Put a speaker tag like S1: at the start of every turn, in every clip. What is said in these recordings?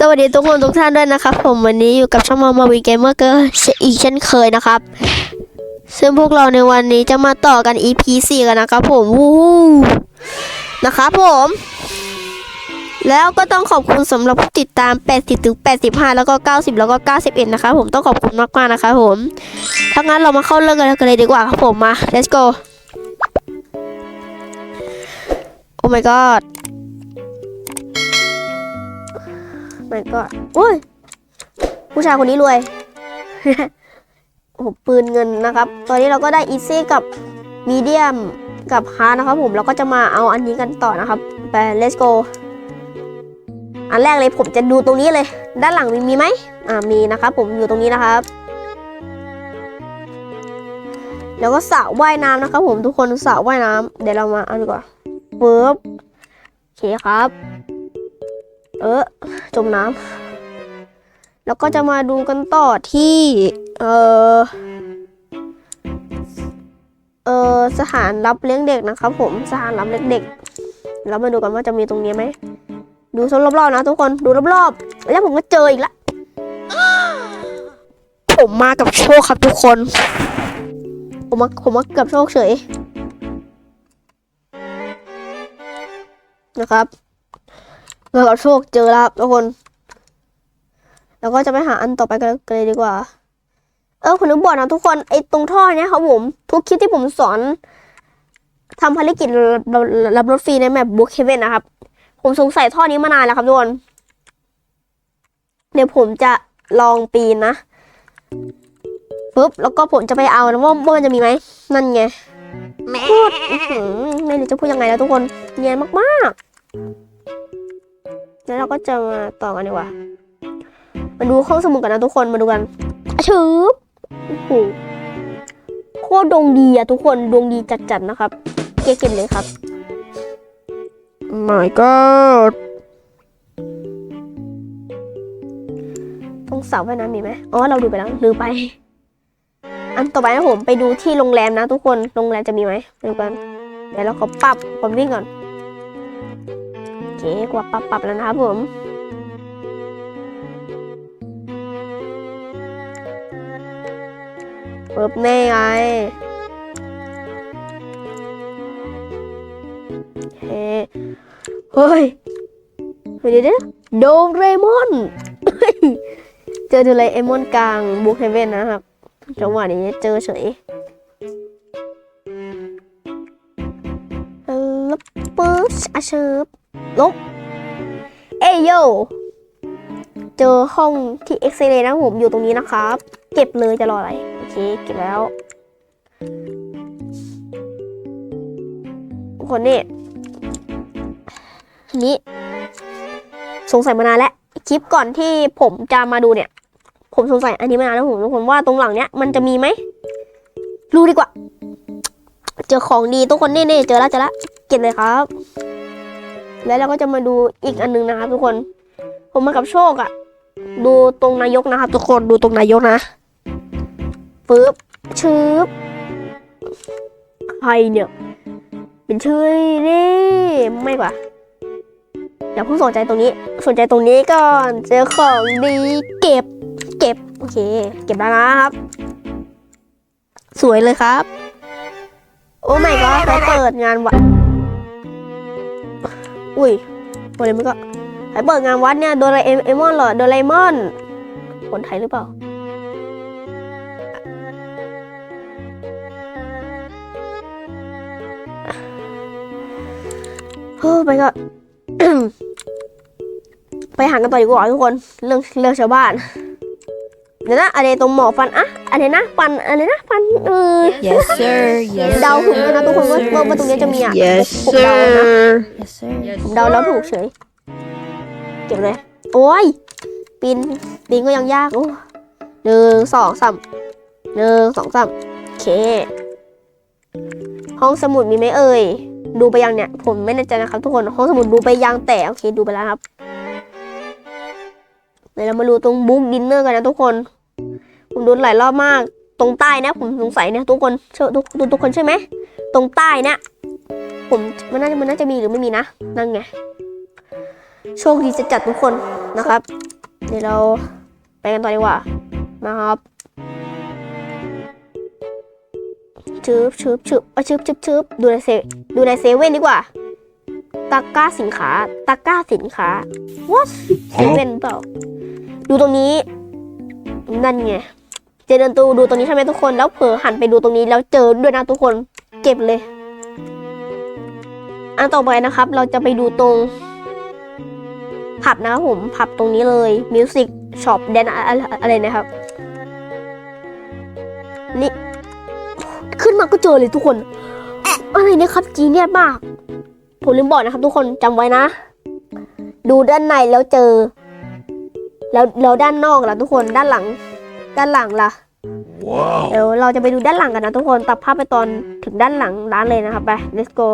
S1: สวัสดีทุกคนทุกท่านด้วยนะครับ ผมวันนี้อยู่กับช่องมามาวีเกมเมอร์เกอร์อีกเช่นเคยนะครับ ซึ่งพวกเราในวันนี้จะมาต่อกัน EP 4 กันนะครับผมวู้นะครับผม แล้วก็ต้องขอบคุณสำหรับผู้ติดตาม 80ถึง85 แล้วก็ 90 แล้วก็ 91 นะครับผมต้องขอบคุณมากๆนะครับผมถ้างั้นเรามาเข้าเรื่องกันเลยดีกว่าครับผมมา let's go โอ้ my god มันก็โอ้ยผู้ชายคนนี้รวยโอ้ปืนเงินนะครับ ตอนนี้เราก็ได้อีซี่กับมีเดียมกับฮาร์นะครับผมเราก็จะมาเอาอันนี้กันต่อนะครับไป let's go อันแรกเลยผมจะดูตรงนี้เลย ด้านหลังมีมีไหมอ่ามีนะครับ ผมอยู่ตรงนี้นะครับ แล้วก็สระว่ายน้ำนะครับ ผมทุกคนสระว่ายน้ำเดี๋ยวเรามาเอาดีกว่าปึ๊บโอเคครับ เออจมน้ำแล้วก็จะมาดูกันต่อที่ เออเออสถานรับเลี้ยงเด็กนะครับ ผมสถานรับเลี้ยงเด็กแล้วมาดูกันว่าจะมีตรงนี้ไหมดูโซนรอบๆนะทุกคนดูรอบๆแล้วผมก็เจออีกละผมมากับโชคครับทุกคน ผมมาผมมากับโชคเฉยนะครับ เรากับโชคเจอแล้วครับทุกคนแล้วก็จะไปหาอันต่อไปกันเลยดีกว่า เออผมนึกบอกนะทุกคนไอ้ตรงท่อเนี้ยครับผม ทุกคลิปที่ผมสอนทำภารกิจรับรับรถฟรีในแมปบุ๊กเฮเว่นนะครับ ผมสงสัยท่อนี้มานานแล้วครับทุกคน เดี๋ยวผมจะลองปีนนะปุ๊บแล้วก็ผมจะไปเอานะว่าว่ามันจะมีไหมนั่นไงพูดอื้อหือไม่รู้จะพูดยังไงแล้วทุกคนเนียนมากๆ แล้วเราก็จะมาต่อกันดีกว่า มาดูห้องสมุดกันนะทุกคน มาดูกันอะชืบโอ้โหโคตรดวงดีอะทุกคน ดวงดีจัดๆนะครับ เก็บเลยครับ my god ตรงเสาว่ายน้ำมีไหมอ๋อ เราดูไปแล้วลืมไป อันต่อไปนะผม ไปดูที่โรงแรมนะทุกคน โรงแรมจะมีไหมดูกัน เดี๋ยวเราขอปรับความวิ่งก่อนโอ เคกว่าปรับปรับแล้วนะครับผมปึ๊บแน่ไงเฮ้เฮ้ยเดี๋ยวเดี๋ยวโดเรมอนเจอโดเรมอนกลางบุกเฮเว่นนะครับจังหวะนี้เจอเฉยลบปึ๊บอาเชิบลบ เอยโย เจอห้องที่เอ็กซเรย์นะผมอยู่ตรงนี้นะครับ เก็บเลยจะรออะไร โอเค เก็บแล้วคนนี่นี้ สงสัยมานานแล้ว คลิปก่อนที่ผมจะมาดูเนี่ย ผมสงสัยอันนี้มานานแล้วผมทุกคนว่าตรงหลังเนี้ยมันจะมีไหมรู้ดีกว่า เจอของดีทุกคนนี่นี่เจอแล้วเจอแล้วเก็บเลยครับ แล้วเราก็จะมาดูอีกอันหนึงนะครับ ทุกคน ผมมากับโชคอะดูตรงนายกนะครับ ทุกคนดูตรงนายกนะปึ๊บชืบใครเนี่ย เป็นชื่อนี่ไม่กว่าอย่าเพิ่งสนใจตรงนี้ สนใจตรงนี้ก่อนเจอของดีเก็บ เก็บโอเค เก็บแล้วนะครับ สวยเลยครับ โอ้ไม่ก็ไปเปิดงานวัด อุ้ยวันนี้มันก็ไปเปิดงานวัดเนี่ยโดราเอมอนเหรอโดราเอมอน คนไทยหรือเปล่าเฮ้ยไปก็ไปหากันต่อดีกว่าทุกคน เรื่องเรื่องชาวบ้าน เดี๋ยวนะอะไรตรงหมอฟันอะอะไรนะฟันอะไรนะฟันเออ
S2: Yes, sir. Yes,
S1: เดาถูกเลยนะทุกคนว่าว่าว่าตรงนี้จะมีอะ
S2: Yes,
S1: ผมเดานะ
S2: sir. Yes, sir.
S1: ผมเดาแล้วถูกเฉยเก็บเลย โอ้ยปีนปีนก็ยังยากโอ้หนึ่งสองสามหนึ่งสองสามโอเค ห้องสมุดมีไหมเอ่ย ดูไปยังเนี่ย ผมไม่แน่ใจนะครับทุกคน ห้องสมุดดูไปยังแต่โอเคดูไปแล้วครับเดี๋ยวเรามาดูตรงบุ๊กดินเนอร์กันนะทุกคน ผมดูหลายรอบมาก ตรงใต้นะ ผมสงสัยเนี่ยทุกคนเชื่อทุกทุกทุกคนใช่ไหมตรงใต้เนี่ยผมมันน่าจะมันน่าจะมีหรือไม่มีนะนั่นไงโชคดีจะจัดทุกคนนะครับเดี๋ยวเราไปกันต่อดีกว่านะครับชืบชืบชืบเอาชืบชืบชืบดูในเซดูในเซเว่นดีกว่าตะกร้าสินค้าตะกร้าสินค้า what เซเว่นเปล่าดูตรงนี้ นั่นไง เจเดินตูดูตรงนี้ใช่ไหมทุกคน แล้วเผลอหันไปดูตรงนี้แล้วเจอด้วยนะทุกคน เก็บเลย อันต่อไปนะครับ เราจะไปดูตรง ผับนะครับผม ผับตรงนี้เลยมิวสิกช็อปแดนอะไรนะครับ นี่ ขึ้นมาก็เจอเลยทุกคน อะไรเนี่ยครับ จีเนียมาก ผมลืมบอกนะครับ ทุกคนจำไว้นะ ดูด้านในแล้วเจอ แล้วแล้วด้านนอกล่ะทุกคนด้านหลัง ด้านหลังล่ะ
S3: Wow.
S1: เดี๋ยวเราจะไปดูด้านหลังกันนะทุกคนตัดภาพไปตอนถึงด้านหลังร้านเลยนะครับไป let's go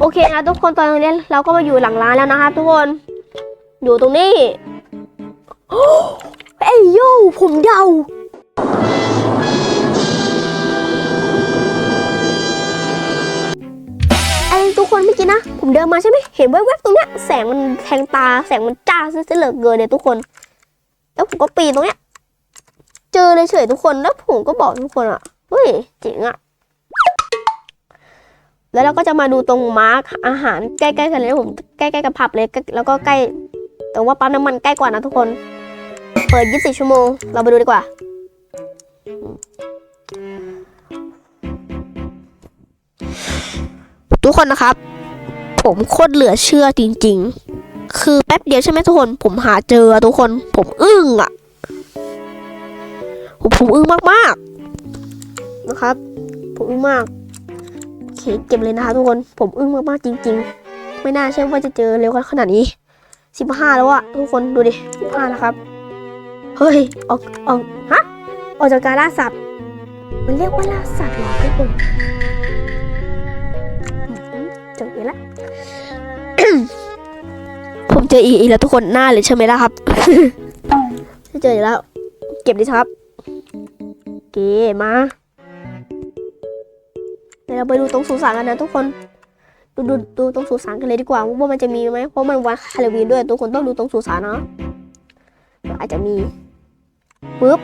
S1: โอเคนะทุกคนตอนนี้เราก็มาอยู่หลังร้านแล้วนะครับทุกคน อยู่ตรงนี้เอ้ยโย่ผมเดาไอ้ทุกคนเมื่อกี้นะ ผมเดินมาใช่ไหมเห็นแวบๆตรงเนี้ยแสงมันแทงตาแสงมันจ้าซะเหลือเกินเนี่ยทุกคน แล้วผมก็ปีนตรงเนี้ย เจอเลยเฉยทุกคนแล้วผมก็บอกทุกคนอะเฮ้ยเจ๋งอะ แล้วเราก็จะมาดูตรงมาร์กอาหารใกล้ๆกันเลยผมใกล้ๆกับผับเลยแล้วก็ใกล้แต่ว่าปั๊มน้ำมันใกล้กว่านะทุกคน เปิด 24 ชั่วโมง เราไปดูดีกว่า ทุกคนนะครับ ผมโคตรเหลือเชื่อจริง ๆ คือแป๊บเดียวใช่ไหมทุกคน ผมหาเจอทุกคน ผมอึ้งอะ ผมผมอึ้งมากๆนะครับ ผมอึ้งมากโอเคเก็บเลยนะคะทุกคน ผมอึ้งมากๆจริง ๆ ไม่น่าเชื่อว่าจะเจอเร็วขนาดนี้สิบห้าแล้วอะทุกคนดูดิสิบห้าแล้วครับ เฮ้ย ออกออกฮะออกจากการล่าสัตว์ มันเรียกว่าล่าสัตว์เหรอทุกคนเจออีแล้วผมเจออีกแล้วทุกคนหน้าเลยใช่ไหมล่ะครับเจออีกแล้ว เก็บดิครับ เคมาเดี๋ยวเราไปดูตรงสุสานกันนะทุกคน ดูดูดูตรงสุสานกันเลยดีกว่าว่ามันจะมีไหมเพราะมันวันฮาโลวีนด้วยทุกคนต้องดูตรงสุสานเนาะอาจจะมีปึ๊บ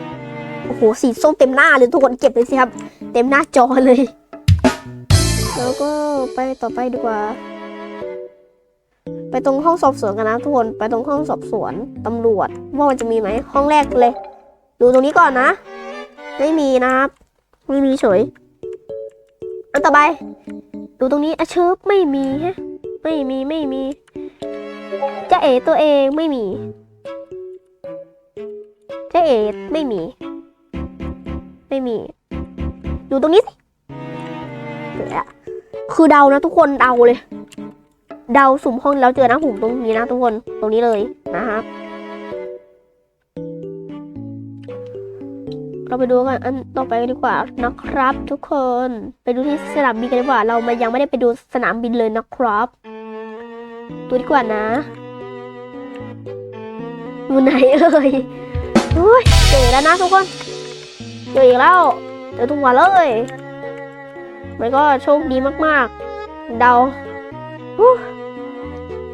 S1: โอ้โหสีส้มเต็มหน้าเลยทุกคนเก็บเลยสิครับ เต็มหน้าจอเลย แล้วก็ไปต่อไปดีกว่า ไปตรงห้องสอบสวนกันนะทุกคนไปตรงห้องสอบสวนตำรวจว่ามันจะมีไหมห้องแรกเลย ดูตรงนี้ก่อนนะ ไม่มีนะครับ ไม่มีเฉย อันต่อไป ดูตรงนี้อะเชิบไม่มีฮะ ไม่มีไม่มี จะเอตัวเองไม่มี จะเอไม่มี ไม่มีดูตรงนี้สิคือเดานะทุกคนเดาเลย เดาสุ่มห้องแล้วเจอนะผมตรงนี้นะทุกคน ตรงนี้เลยนะครับ เราไปดูกันอันต่อไปกันดีกว่านะครับ ทุกคนไปดูที่สนามบินกันดีกว่า เรามายังไม่ได้ไปดูสนามบินเลยนะครับดูดีกว่านะอยู่ไหนเอ่ยโอ้ยเจอแล้วนะทุกคนเจออีกแล้วเจอทุกวันเลยมันก็โชคดีมากๆ เดา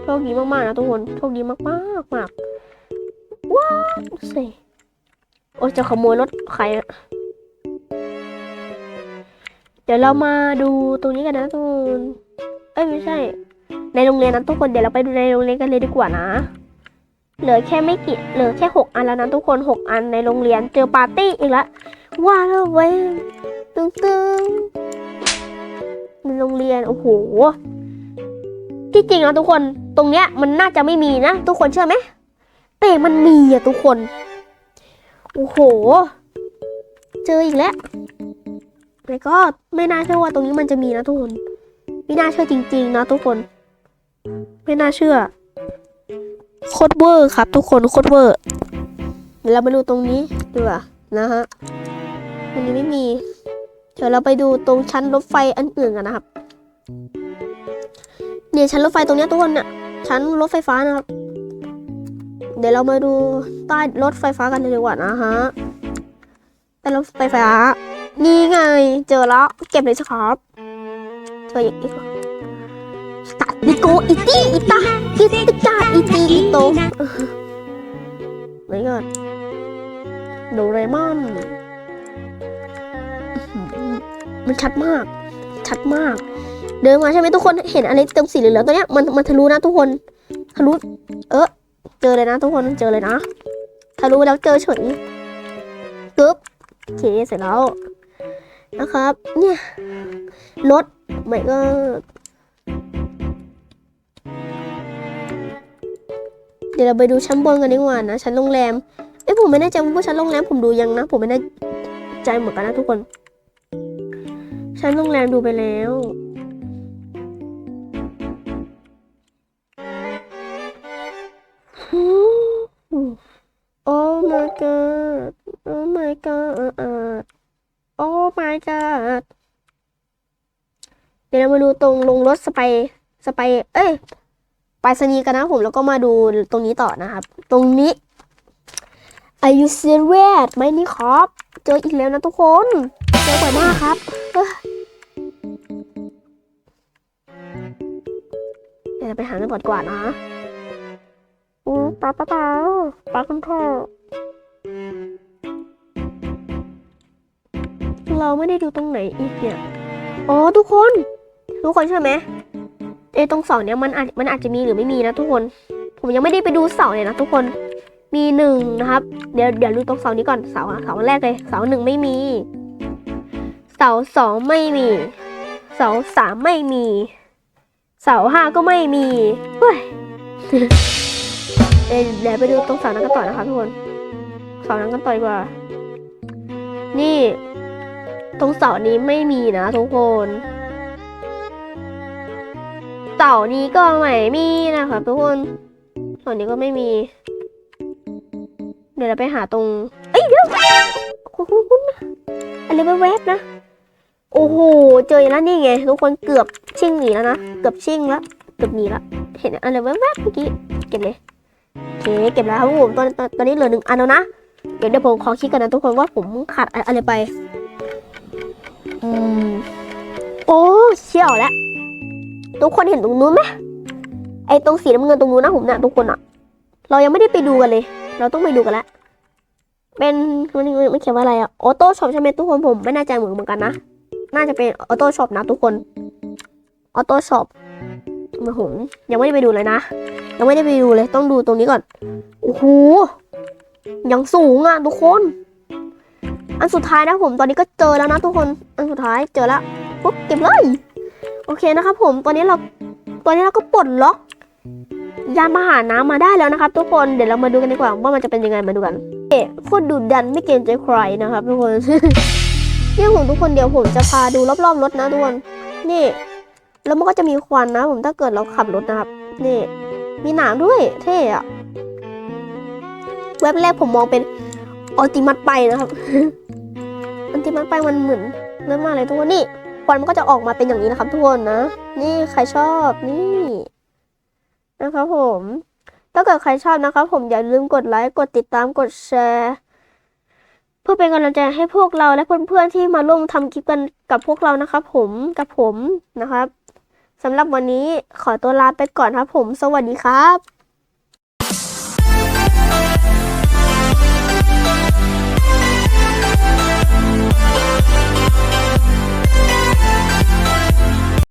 S1: โชคดีมากๆนะทุกคนโชคดีมากๆมากว้าวสิ โอ้จะขโมยรถใครเดี๋ยวเรามาดูตรงนี้กันนะทุกคนเอ้ยไม่ใช่ ในโรงเรียนนะทุกคนเดี๋ยวเราไปดูในโรงเรียนกันเลยดีกว่านะ เหลือแค่ไม่กี่เหลือแค่หกอันแล้วนะทุกคนหกอันในโรงเรียนเจอปาร์ตี้อีกแล้วว้าวเว้ยตึงตึงในโรงเรียนโอ้โหที่จริงนะทุกคนตรงเนี้ยมันน่าจะไม่มีนะ ทุกคนเชื่อไหมแต่มันมีอะทุกคน โอ้โห เจออีกแล้วแล้วก็ไม่น่าเชื่อว่าตรงนี้มันจะมีนะทุกคน ไม่น่าเชื่อจริง ๆ นะทุกคน ไม่น่าเชื่อโคตรเวอร์ครับ ทุกคนโคตรเวอร์เดี๋ยวเราไปดูตรงนี้ดีกว่านะฮะตรงนี้ไม่มี เดี๋ยวเราไปดูตรงชั้นรถไฟอันอื่นกันนะครับ เนี่ยชั้นรถไฟตรงนี้ทุกคนเนี่ยชั้นรถไฟฟ้านะครับ เดี๋ยวเรามาดูใต้รถไฟฟ้ากันเลยดีกว่านะฮะใต้รถไฟฟ้า นี่ไง เจอแล้ว เก็บเลยสิครับเจออีกอีกตาร์ดิโกอิตี้อิตาอิติกาอิตีอิโตไหนก่อนโดเรมอนมันชัดมาก ชัดมาก เดินมาใช่ไหมทุกคน เห็นอะไรเตรงสีเหลืองๆตัวเนี้ย มันมันทะลุนะทุกคน ทะลุ เออ เจอเลยนะทุกคนเจอเลยนะทะลุแล้วเจอเฉยกึ๊บโอเคเสร็จแล้วนะครับ เนี่ยรถไม่ก็เดี๋ยวเราไปดูชั้นบนกันดีกว่านะชั้นโรงแรมเอ้ผมไม่แน่ใจว่าชั้นโรงแรมผมดูยังนะ ผมไม่แน่ใจเหมือนกันนะทุกคน ชั้นโรงแรมดูไปแล้ว เดี๋ยวเรามาดูตรงลงรถสไปสไปเอ้ยไปรษณีกันนะผมแล้วก็มาดูตรงนี้ต่อนะครับ ตรงนี้ Are you serious ไหมนี่ครับเจออีกแล้วนะทุกคนเจอบ่อยมากครับเดี๋ยวไปหาเงินบอดกว่าดนะอู้ปลาปลาปลาปลากันเถอะเราไม่ได้ดูตรงไหนอีกเนี่ย อ๋อทุกคน ทุกคนใช่ไหมเอยตรงเสาเนี้ยมันอาจมันอาจจะมีหรือไม่มีนะทุกคน ผมยังไม่ได้ไปดูเสาเลยนะทุกคนมีหนึ่งนะครับ เดี๋ยวเดี๋ยวดูตรงเสานี้ก่อนเสาเสาแรกเลยเสาหนึ่งไม่มี เสาสองไม่มี เสาสามไม่มี เสาห้าก็ไม่มีเฮ้ยเดี๋ยวเดี๋ยวไปดูตรงเสานั้นกันต่อนะคะทุกคนเสานั้นกันต่อดีกว่า นี่ ตรงเสานี้ไม่มีนะทุกคน เสานี้ก็ไม่มีนะคะทุกคนเสานี้ก็ไม่มี เดี๋ยวเราไปหาตรง เอ้ยเดี๋ยวคุณคุณคุณอะไรแวบๆนะ โอ้โห เจอแล้วนี่ไง ทุกคนเกือบชิ่งหนีแล้วนะ เกือบชิ่งแล้ว เกือบหนีแล้ว เห็นอะไรแวบๆเมื่อกี้ เก็บเลยโอเค เก็บแล้วครับผมตอนตอนตอนนี้เหลือหนึ่งอันแล้วนะ เดี๋ยวเดี๋ยวผมขอคิดกันนะทุกคนว่าผมขาดอะไรไป อืม โอ้ เชี่ยวแล้ว ทุกคนเห็นตรงนู้นไหมไอ้ตรงสีน้ำเงินตรงนู้นนะผมเนี่ยทุกคนอะเรายังไม่ได้ไปดูกันเลย เราต้องไปดูกันแล้วเป็นมันมันเขียนว่าอะไรอะออโต้ช็อปใช่ไหมทุกคนผมไม่แน่ใจเหมือนเหมือนกันนะ น่าจะเป็นออโต้ช็อปนะทุกคนออโต้ช็อปมาผมยังไม่ได้ไปดูเลยนะ ยังไม่ได้ไปดูเลย ต้องดูตรงนี้ก่อนโอ้โหยังสูงอะทุกคน อันสุดท้ายนะผมตอนนี้ก็เจอแล้วนะทุกคน อันสุดท้ายเจอแล้วปุ๊บเก็บเลย โอเคนะครับผมตอนนี้เราตอนนี้เราก็ปลดล็อก ยานพาหนะมาได้แล้วนะครับ ทุกคนเดี๋ยวเรามาดูกันดีกว่าว่ามันจะเป็นยังไงมาดูกันเอ๊ะโคตรดุดันไม่เกรงใจใครนะครับทุกคนนี่ผมทุกคนเดี๋ยวผมจะพาดูรอบๆรถนะทุกคนนี่แล้วมันก็จะมีควันนะ ผมถ้าเกิดเราขับรถนะครับ นี่ มีหนามด้วย เท่อะเว็บแรกผมมองเป็นออติมัสไปนะครับออติมัสไปมันเหมือนเรื่องมากเลยทุกคนนี่ ควันมันก็จะออกมาเป็นอย่างนี้นะครับทุกคนนะ นี่ใครชอบนี่นะครับผม ถ้าเกิดใครชอบนะครับ ผมอย่าลืมกดไลค์กดติดตามกดแชร์ เพื่อเป็นกำลังใจให้พวกเราและเพื่อนๆที่มาร่วมทำคลิปกันกับพวกเรานะครับผมกับผมนะครับสำหรับวันนี้ขอตัวลาไปก่อนครับผม สวัสดีครับ